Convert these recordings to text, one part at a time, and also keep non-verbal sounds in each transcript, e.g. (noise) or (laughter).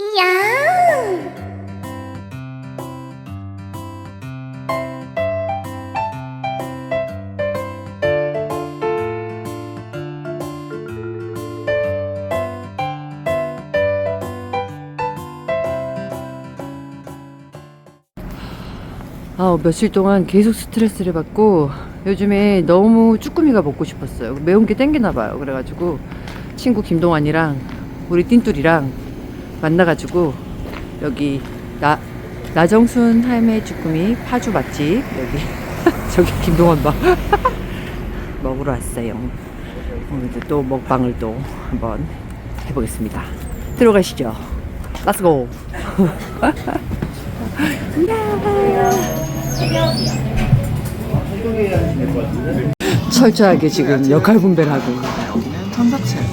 이야! 아, 며칠 동안 계속 스트레스를 받고 요즘에 너무 쭈꾸미가 먹고 싶었어요. 매운 게 땡기나 봐요. 그래가지고 친구 김동환이랑 우리 띵뚜리랑 만나가지고 여기 나 나정순 할매 쭈꾸미 파주 맛집 여기 (laughs) 저기 김동환 봐 (laughs) 먹으러 왔어요. 오늘도 또 먹방을 또 한번 해보겠습니다. 들어가시죠. 렛츠고. (laughs) 철저하게 지금 역할 분배를 하고 천사채.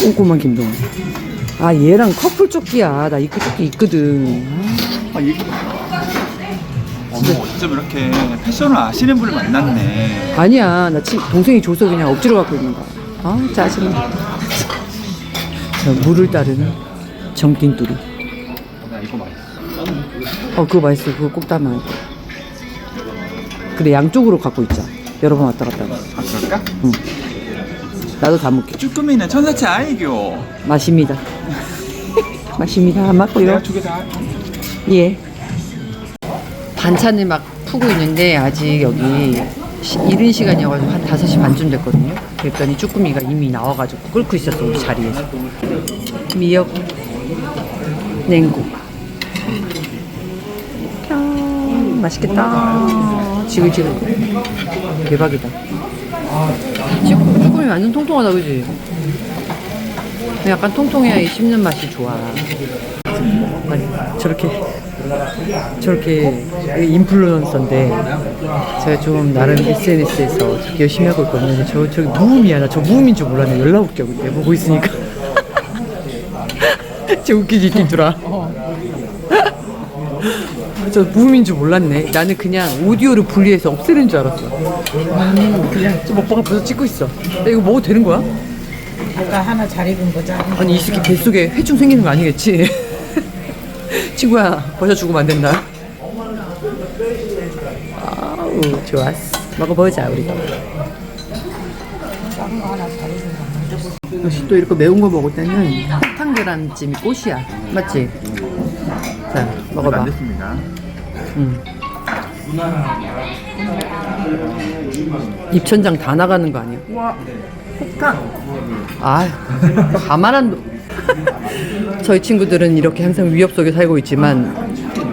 꼼꼼한 김동원 아 얘랑 커플 조끼야. 나 이거 조끼 있거든. 아, 이거. 어머, 어쩜 이렇게 패션을 아시는 분을 만났네. 아, 아니야. 나 친, 동생이 줘서 그냥 억지로 갖고 있는 거야. 아 짜증나. 자 물을 따르는 정띵뚜리 나 이거 맛있어. 어 그거 맛있어. 그거 꼭 담아야 돼 그래 양쪽으로 갖고 있자. 여러 번 왔다 갔다 하고. 아, 그럴까? 나도 담을게 쭈꾸미는 천사채 아이교. 마십니다 (laughs) 안 맞고요 내가 두 개 다. 예. 반찬을 막 푸고 있는데 아직 여기 시- 이른 시간이어가지고 한 5시 반쯤 됐거든요. 그랬더니 쭈꾸미가 이미 나와가지고 끓고 있었어 우리 자리에서. 미역 냉국. 캬, 맛있겠다. 지글지글. 대박이다. 쭈- 쭈꾸미 완전 통통하다 그지? 약간 통통해야 이 씹는 맛이 좋아. 아니, 저렇게 저렇게 인플루언서인데 제가 좀 나름 SNS에서 열심히 하고 있거든요. 저 저기 무음이야. 나 저 무음인 줄 몰랐네. 연락 올게 근데 보고 있으니까. (laughs) 쟤 웃기지 띵들아. 저 무음인 줄 몰랐네. 나는 그냥 오디오를 분리해서 없애는 줄 알았어. 음, 그냥 저 먹방을 벌써 찍고 있어. 야, 이거 먹어도 되는 거야? 아까 하나 잘 익은 거잖아. 아니 이 새끼 뱃속에 해충 생기는 거 아니겠지? (laughs) 친구야 버셔 죽으면 안 된다 아우 좋았어 먹어보자 우리가 역시 또 이렇게 매운 거 먹을 때는 설탕 계란찜이 꽃이야 맞지? 자 먹어봐 됐습니다. 음. 입천장 다 나가는 거 아니야? 와, 폭탄. 아, 가만한 놈. (laughs) 저희 친구들은 이렇게 항상 위협 속에 살고 있지만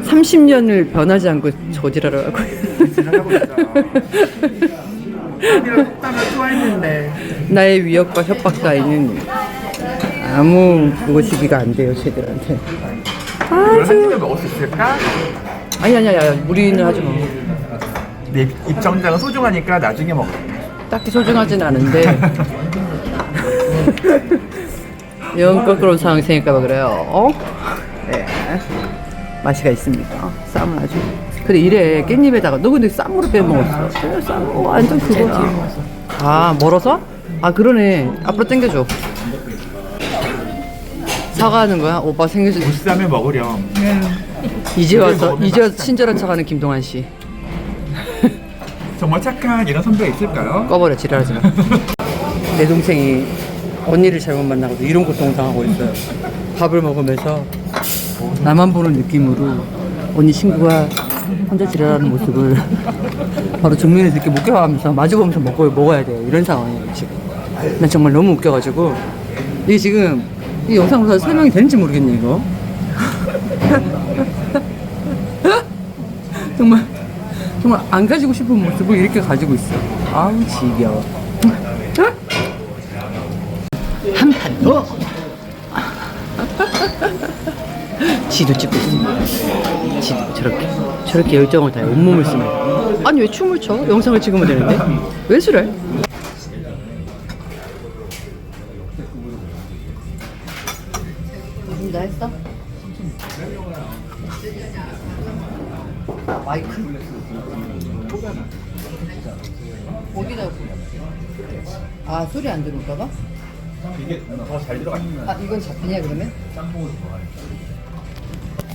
30년을 변하지 않고 저지랄을 하고 폭탄을 좋아했는데. 나의 위협과 협박 따위는 아무 무엇이기가 안 돼요, 쟤들한테. 이걸 한 입에 먹을 수 있을까? 아니, 아니, 아니, 무리는 하지 마. 내 입정장은 소중하니까 나중에 먹어. 딱히 소중하진 않은데. (laughs) 영 거꾸로 상황이 생길까봐 그래요. 어? 네. 맛이가 있습니다. 쌈은 아주. 근데 이래 깻잎에다가 너 근데 쌈으로 빼먹었어. 그래, 쌈 완전 그거야. 아 멀어서? 아 그러네. 앞으로 당겨줘. 사과하는 거야? 오빠 생일 보쌈에 먹으렴. 이제 와서 이제 와서 친절한 척하는 김동환 씨. (laughs) 정말 착한 이런 선배가 있을까요? 꺼버려 지랄하지 마. (laughs) 내 동생이 언니를 잘못 만나고 이런 고통을 당하고 있어요. 밥을 먹으면서 나만 보는 느낌으로 언니 친구가 혼자 지랄하는 모습을 (laughs) 바로 정면에서 이렇게 목격하면서 마주보면서 먹어, 먹어야 돼요. 이런 상황이에요 지금. 난 정말 너무 웃겨가지고 이게 지금 이 영상으로 다 설명이 되는지 모르겠네 이거. (laughs) 정말 정말 안 가지고 싶은 모습을 이렇게 가지고 있어. 아우 지겨워. 한 판 더. 지도 찍고 있습니다. 지도 저렇게 저렇게 열정을 다해 온몸을 쓰면 아니 왜 춤을 춰? 영상을 찍으면 되는데 왜 그래? 아 소리 안 들을까봐? 이게 더 잘 들어가 있는 아 이건 잡히냐 그러면?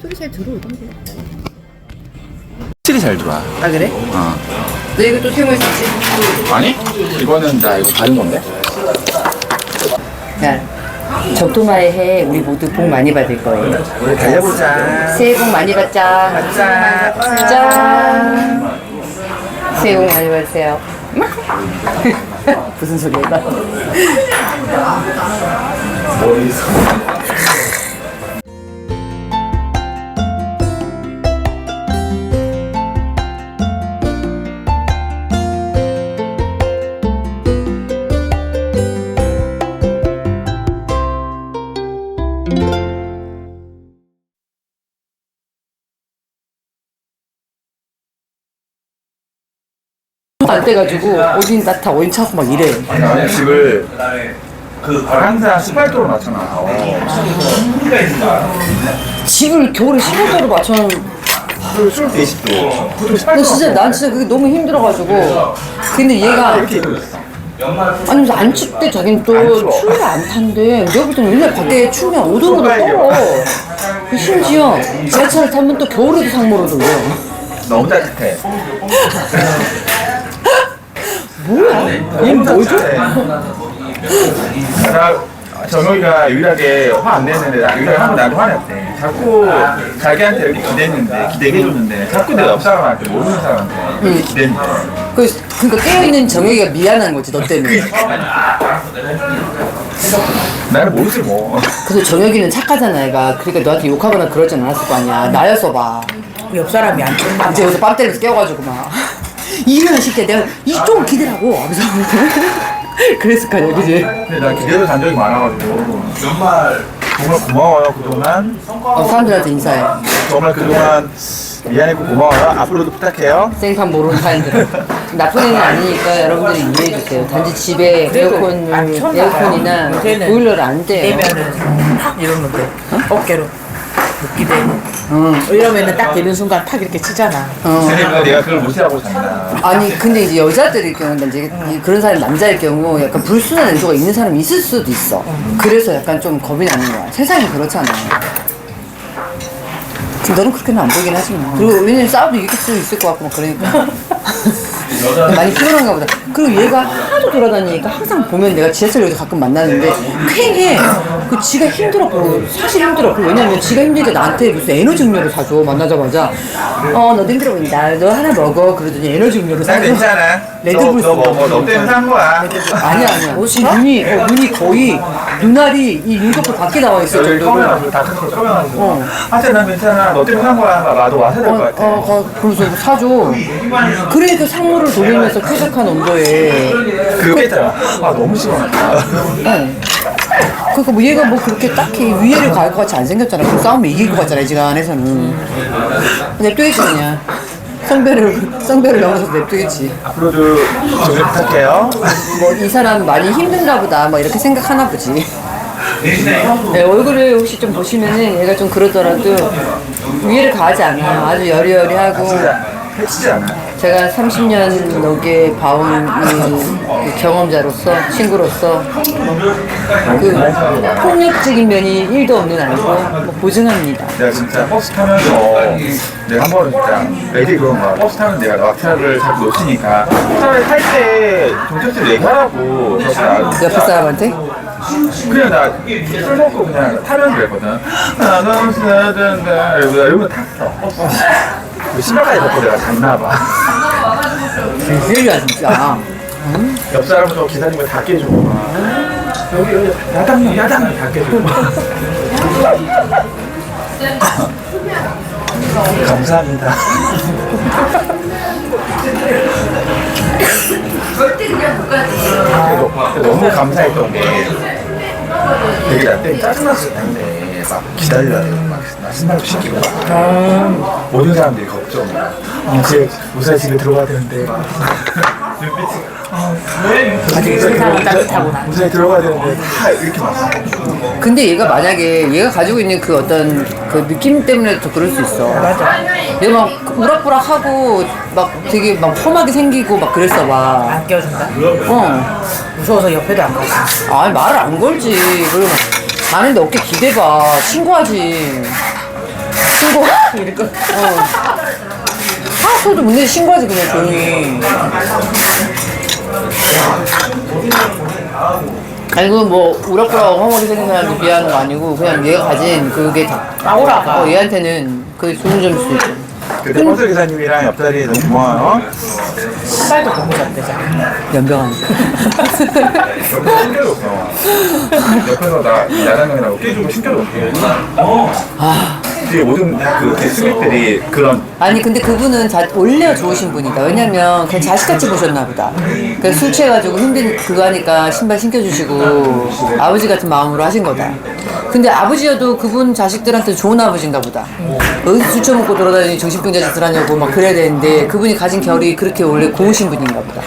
소리 잘 들어 이건데. 확실히 잘 들어와 아 그래? 어. 너 이거 또 태우고 있었지? 아니? 이거는 나 이거 받은 건데 야 적토마의 해 우리 모두 복 많이 받을 거예요. 우리 달려보자 새해 복 많이 받자. 짠. 짠. 새해 복 많이 받으세요. (laughs) 무슨 소리야? 안 돼가지고 어딘 나타 어딘 차고 막 이래. 나는 집을 그 항상 18도로 맞춰놔 집을 겨울에 15도로 맞춰놓은 술 20도. 근데 진짜 난 진짜 그게 너무 힘들어가지고 근데 얘가 이렇게 입고 있어 아니 무슨 안 춥대. 자기는 또 추워. 추위를 안 탄대. 내가 볼 때는 맨날 밖에 추우면 오돌오돌 떨어. 그 심지어 지하철을 타면 또 겨울에도 상모로 돌려 너무 따뜻해 뭐야? 얘 뭐죠? 나 정혁이가 유일하게 화 안 내는데 나 유일하게 하면 나도 화냈대. 자꾸 자기한테 이렇게 기대했는데 기대게 해줬는데 자꾸 내 옆 사람한테 모르는 사람한테 이렇게 기대는데. 그, 그러니까 깨어있는 정혁이가 미안한 거지 너 때문에. 나는 모르지 뭐. 그래서 정혁이는 착하잖아 얘가. 그러니까 너한테 욕하거나 그러진 않았을 거 아니야. 나였어 봐. 옆 사람이 안 쳤나 이제 여기서 뺨 때리면서 깨워가지고 막 일어나 시켜 내가 이좀 기대라고 하면서. 그랬을 거 아니야 그지? 근데 나 기대도 단 적이 많아가지고. 정말 정말 고마워요 그동안. 어, 사람들한테 인사해. 정말 그동안 미안했고 고마워요. 앞으로도 부탁해요. 생판 모르는 사람들은. 나쁜 애는 아니니까 여러분들이 이해해 주세요. 단지 집에 에어컨 안 쳤나 에어컨이나 보일러를 안 돼요. 되면은 팍 이러는데 어깨로 응. 이러면은 딱 되는 순간 탁 이렇게 치잖아 어. 그러니까 내가 그걸 무시하고 산다 아니 근데 이제 여자들일 경우는 이제 이- 그런 사람 남자일 경우 약간 불순한 의도가 있는 사람이 있을 수도 있어. 그래서 약간 좀 겁이 나는 거야. 세상이 그렇잖아. 근데 너는 그렇게는 안 보이긴 하지만. 그리고 왜냐면 싸워도 이길 수 있을 것 같고 막 그러니까. (laughs) 많이 피곤한가 보다. 그리고 얘가 하도 돌아다니니까 항상 보면 내가 지하철역에서 가끔 만나는데 쾌해. 그 지가 힘들어 보고 사실 힘들어. 그 왜냐면 지가 힘드니까 나한테 무슨 에너지 음료를 사줘. 만나자마자 어 너도 힘들어 보인다. 너 하나 먹어. 그러더니 에너지 음료를 나 사줘. 괜찮아 레드불 너, 너 먹어 너 때문에 산 거야 아니야 아니야. 지금 눈이 어, 눈이 거의 눈알이 이 눈꺼풀 밖에 나와 있을 정도로. 처음에 다 크고 처음에 하여튼 난 괜찮아 너 때문에 산 거야 나도 와서 될 어, 것 같아 어, 어, 이거 사줘. 그러니까 상무를 돌리면서 쾌적한 온도에. 그거 있잖아 아 너무 시원하다 네. 그러니까 뭐 얘가 뭐 그렇게 딱히 위해를 가할 것 같이 안 생겼잖아. 그 싸우면 이길 것 같잖아, 이 지금 안에서는. 냅두겠지, 그냥. 성별을, 성별을 넘어서 냅두겠지. 앞으로도 조심 부탁해요 뭐 이 사람 많이 힘든가 보다, 뭐 이렇게 생각하나 보지. 네, 얼굴을 혹시 좀 보시면은 얘가 좀 그러더라도 위해를 가하지 않아요. 아주 여리여리하고. 해치지 않아 제가 30년 넘게 봐온 이, 그 경험자로서 친구로서 그 폭력적인 면이 1도 없는 아이고 뭐 보증합니다. 내가 진짜 버스 타면서 내가 한 번은 진짜 애들이 그런 거야 버스 타면 내가 막차를 자꾸 놓치니까 차를 탈때 경찰서 얘기하라고 나 옆에 사람한테? 그냥 나술 먹고 그냥 타면 그랬거든. 나는 쓰는다 이러고 이러고 탔어. 버스 그 신발까지 벗고 내가 잤나 봐. 개소리야 진짜. 옆 사람도 기사님을 다 깨주고 막. 여기 여기 야당요 야당요 다 깨주고 (laughs) 감사합니다. 그리고 너무 감사했던 게 되게 나때 짜증났을 텐데 막 기다리다 막, 막 신발도 신기고 막 모든 사람들이 걱정 아, 제 무사히 집에 들어가야 되는데 막 아직 세상은 따뜻하구나. 무사히 들어가야 되는데 다 이렇게 막 근데 얘가 만약에 얘가 가지고 있는 그 어떤 그 느낌 때문에 더 그럴 수 있어. 맞아. 얘가 막 우락부락하고 막 되게 막 험하게 생기고 막 그랬어 봐. 안 껴준다. 어. 무서워서 옆에도 안 가지. 아니 말을 안 걸지. 그리고 막 가는데 어깨 기대봐. 신고하지. 신고. 이럴 거. 어. 하소도 못 내지 신고하지 그냥 조용히. 아니 그뭐 우락부락 험하게 생긴 사람한테 비하는 거 아니고 그냥 얘가 가진 그게 다 아우라가. 어, 얘한테는 그게 좋은 수 있죠. 근데 버스 기사님이랑 옆자리 너무 고마워요 신발도 너무 잘 되잖아. 연병하니까. 옆에서 신겨줬어 옆에서 나 야단형이라고 깨주고 신겨줬어 아. 뒤에 모든 그 스윗들이 그런 아니 근데 그분은 자, 원래 좋으신 분이다. 왜냐면 그냥 자식같이 보셨나 보다. 그래서 술 취해가지고 힘든 그거 하니까 신발 신겨주시고 아버지 같은 마음으로 하신 거다. 근데 아버지여도 그분 자식들한테 좋은 아버지인가 보다. 어디서 술 처먹고 돌아다니니 정신병자 짓을 하냐고 막 그래야 되는데 그분이 가진 결이 그렇게 원래 고우신 분인가 보다.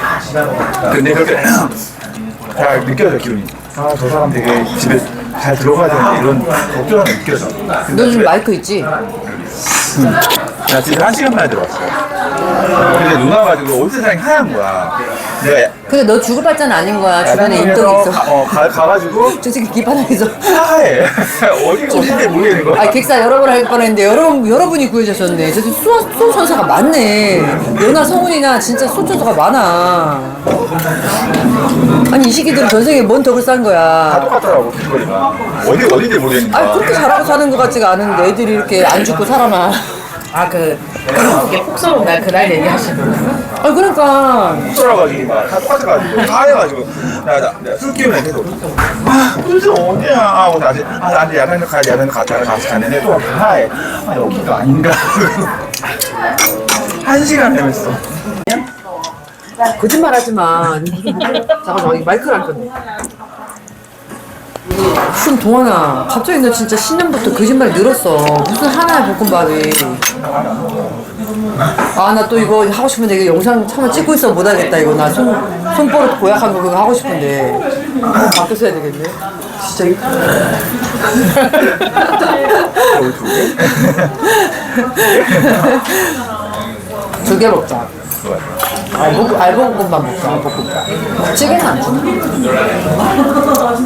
근데 그렇게 다 느껴져 기분이 아 저 사람 되게 집에 잘 들어가야 되는데 이런 걱정이 느껴져 너 지금 마이크 있지? 나 집에 한 시간 만에 들어왔어. 근데 누나 가 지고 온 세상이 하얀 거야. 내가 근데 너 죽을 발자는 아닌 거야. 주변에 인덕이 야단형에서 있어. 가, 어, 가, 가가지고 (laughs) 저 새끼 길바닥에서. 하얘 (laughs) 어디 어딘지 모르겠는 거야 아, 객사 여러 번 할 뻔했는데 여러, 여러분이 구해주셨네. 저기 소, 소천사가 많네. 연하 성훈이나 진짜 소천사가 많아. 아니, 이 시기들은 전생에 뭔 덕을 싼 다 거야. 똑같더라고 길거리가 어디 어딘지 모르겠는 아, 거야 그렇게 잘하고 사는 것 같지가 않은데 애들이 이렇게 안 죽고 살아나. 아, 그, 한국에 폭 쏘는 날 그날 얘기하시는 거예요? 아, 그러니까. 썰어가지고 막다 똑같아가지고 다 해가지고 나술 기운에 계속 아 무슨 어디야 하고 다시 아 나한테 야간에 가야 야간에 갔다가 다시 갔는데 또 하얘 아 여기가 아닌가 (laughs) 한 시간 헤맸어 거짓말 하지 마. (laughs) 잠깐만, 이 마이크를 안 켰네. 무슨 동원아, 갑자기 너 진짜 신년부터 거짓말이 늘었어. 무슨 하나의 볶음밥이. 아, 나 또 이거 하고 싶은데 이거 영상 차마 찍고 있어 못하겠다. 이거 나 손, 손버릇 고약한 거 그거 하고 싶은데. 한번 바꿔서 해야 되겠네. 진짜. 이- 거기 두 개? (laughs) 두개 먹자. 좋아요 알볶, 알볶음밥 먹자, 알볶음밥. 찌개는 안 주나?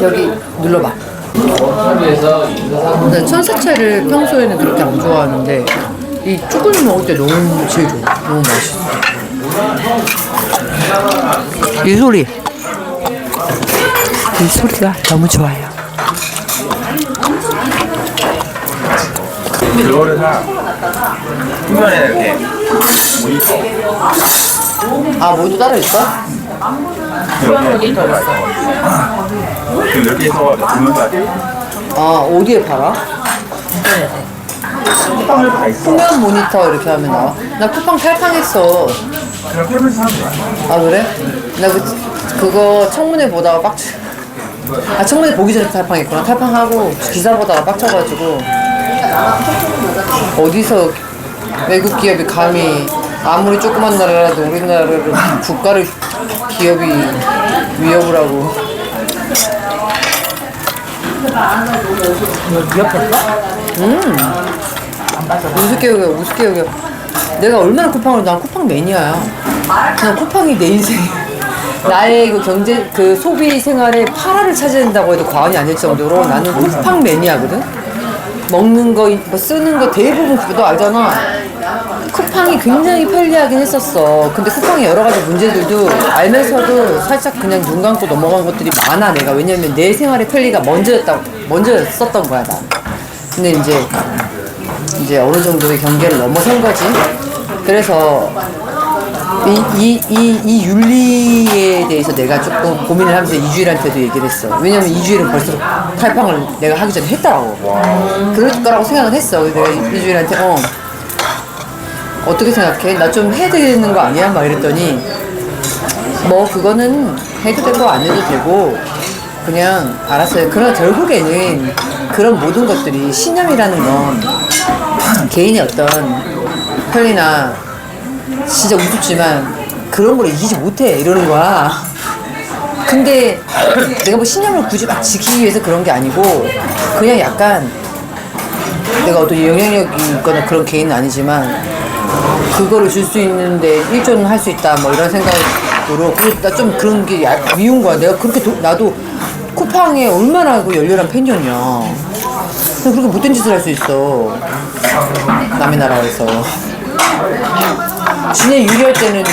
여기 눌러봐. 근데 천사채를 평소에는 그렇게 안 좋아하는데 이 쭈꾸미 먹을 때 너무 제일. 너무 맛있어. 이 소리. 이 소리가 너무 좋아요. 그거를 사 후면에 이렇게 아, 모두 따로 있어? 이렇게 지금 이렇게 해서 보면까지 아, 어디에 팔아? 쿠팡을 다 있어 후면 모니터 이렇게 하면 나와. 나 쿠팡 탈팡했어. 그냥 팔면서 하는 거야 아 그래? 나 그, 그거 청문회 보다가 빡쳐 아 청문회 보기 전에 탈팡했구나 탈팡하고 기사 보다가 빡쳐가지고 어디서 외국 기업이 감히 아무리 조그만 나라라도 우리나라를 국가를 기업이 위협을 하고. 우습게 여겨 우습게 여겨. 내가 얼마나 쿠팡을 난 쿠팡 매니아야. 그냥 쿠팡이 내 인생 나의 그 경제 그 소비 생활의 8화를 차지한다고 해도 과언이 아닐 정도로 나는 쿠팡 매니아거든 먹는 거, 뭐 쓰는 거 대부분 너 알잖아. 쿠팡이 굉장히 편리하긴 했었어. 근데 쿠팡의 여러 가지 문제들도 알면서도 살짝 그냥 눈 감고 넘어간 것들이 많아 내가. 왜냐면 내 생활의 편리가 먼저였다 먼저였었던 거야 나 근데 이제 이제 어느 정도의 경계를 넘어선 거지. 그래서 이, 이, 이, 이 윤리에 대해서 내가 조금 고민을 하면서 이주일한테도 얘기를 했어. 왜냐면 이주일은 벌써 탈팡을 내가 하기 전에 했다고. 그럴 거라고 생각을 했어. 내가 이주일한테, 어, 어떻게 생각해? 나 좀 해야 되는 거 아니야? 막 이랬더니, 뭐, 그거는 해도 되고 안 해도 되고, 그냥 알았어요. 그러나 결국에는 그런 모든 것들이 신념이라는 건 개인의 어떤 편리나 진짜 우습지만 그런 걸 이기지 못해 이러는 거야. 근데 내가 뭐 신념을 굳이 막 지키기 위해서 그런 게 아니고 그냥 약간 내가 어떤 영향력이 있거나 그런 개인은 아니지만 그거를 줄 수 있는데 일조는 할 수 있다 뭐 이런 생각으로 나 좀 그런 게 야- 미운 거야. 내가 그렇게 도- 나도 쿠팡에 얼마나 그 열렬한 팬이었냐. 그렇게 못된 짓을 할 수 있어. 남의 나라에서 지네 유리할 때는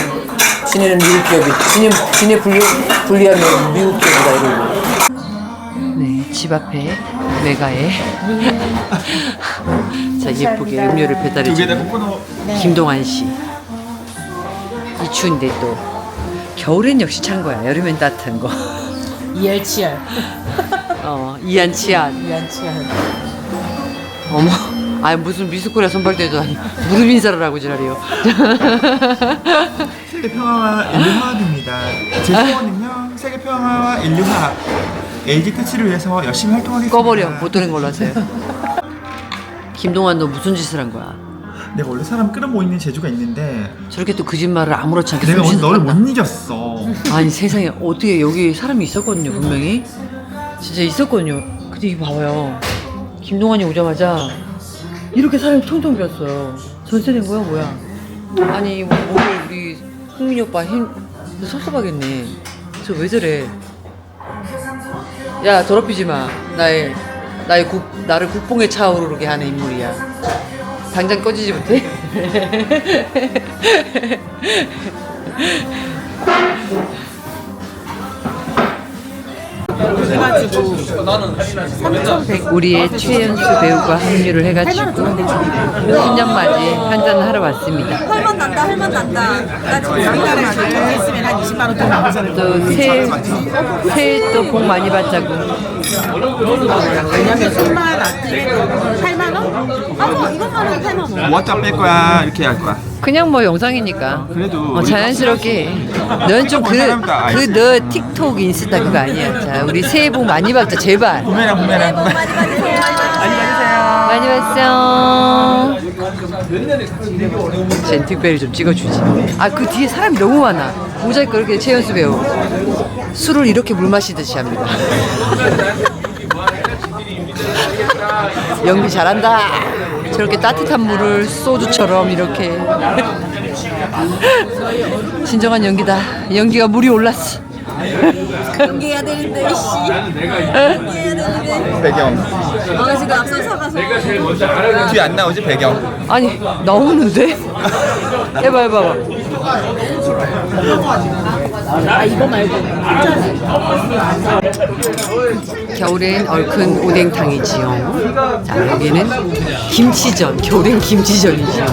지네는 미국 기업이 지네, 지네 불리, 불리하면 미국 기업이다 이러고 네, 집 앞에 메가에 (laughs) 자 예쁘게 음료를 배달해 주는 김동환 씨. 이 추운데 또 겨울엔 역시 찬 거야. 여름엔 따뜻한 거. (laughs) 이열치열. 어 이한치한. 이열치열. 어머. 아 무슨 미스코리아 선발대도 아니 무릎 인사를 하고 지랄이요. (laughs) 세계 평화와 인류 화합입니다. 제 소원은요 세계 평화와 인류 화합. LG 퇴치를 위해서 열심히 활동하겠습니다. 꺼버려 못 들은 걸로 하세요. 김동환 너 무슨 짓을 한 거야? 내가 원래 사람 끌어모이는 재주가 있는데 저렇게 또 거짓말을 아무렇지 않게 내가 오늘 너를? 못 이겼어. 아니 세상에 어떻게 여기 사람이 있었거든요 분명히 진짜 있었거든요 근데 이거 봐봐요 김동완이 오자마자 이렇게 사람이 통통 비었어요. 전세된 거야 뭐야? 아니 뭐 오늘 우리 흥민이 오빠 힘 섭섭하겠네. 저 왜 저래? 야 더럽히지 마. 나의 나의 국 나를 국뽕에 차오르게 하는 인물이야. 당장 꺼지지 못해 (laughs) 우리의 최연수 배우가 합류를 해가지고 신년맞이 한잔을 하러 왔습니다. 할만 난다 할만 난다 나 지금 우리나라 했으면 한 20만 원돈 남으잖아요. 또 새해, 새해 또 복 많이 받자고. 왜냐면 3만 원, 8만 원? 맞아 이것만 하면 8만 원 모았다 뺄 거야 이렇게 할 거야. 그냥 뭐 영상이니까. 그래도 어, 자연스럽게. 넌좀 그, 그너 틱톡 인스타 그거 아니야. 자, 우리 새해 복 많이 받자, 제발. 부메랑 부메랑. 많이 받으세요 많이 봤어. 젠 특별히 좀 찍어주지. 아, 그 뒤에 사람이 너무 많아. 모자이크 이렇게 최연수 배우. 술을 이렇게 물 마시듯이 합니다. (laughs) 연기 잘한다. 저렇게 따뜻한 물을 소주처럼 이렇게. (laughs) 진정한 연기다. 연기가 물이 올랐어. 연기해야 되는데 씨 연기해야 되는데 배경 아 지금 앞선 서가서 뒤 안 나오지 배경 아니 나오는데? (laughs) 해봐 해봐. 겨울엔 얼큰 오뎅탕이지요. 자 여기는 김치전, 겨울엔 김치전이지요.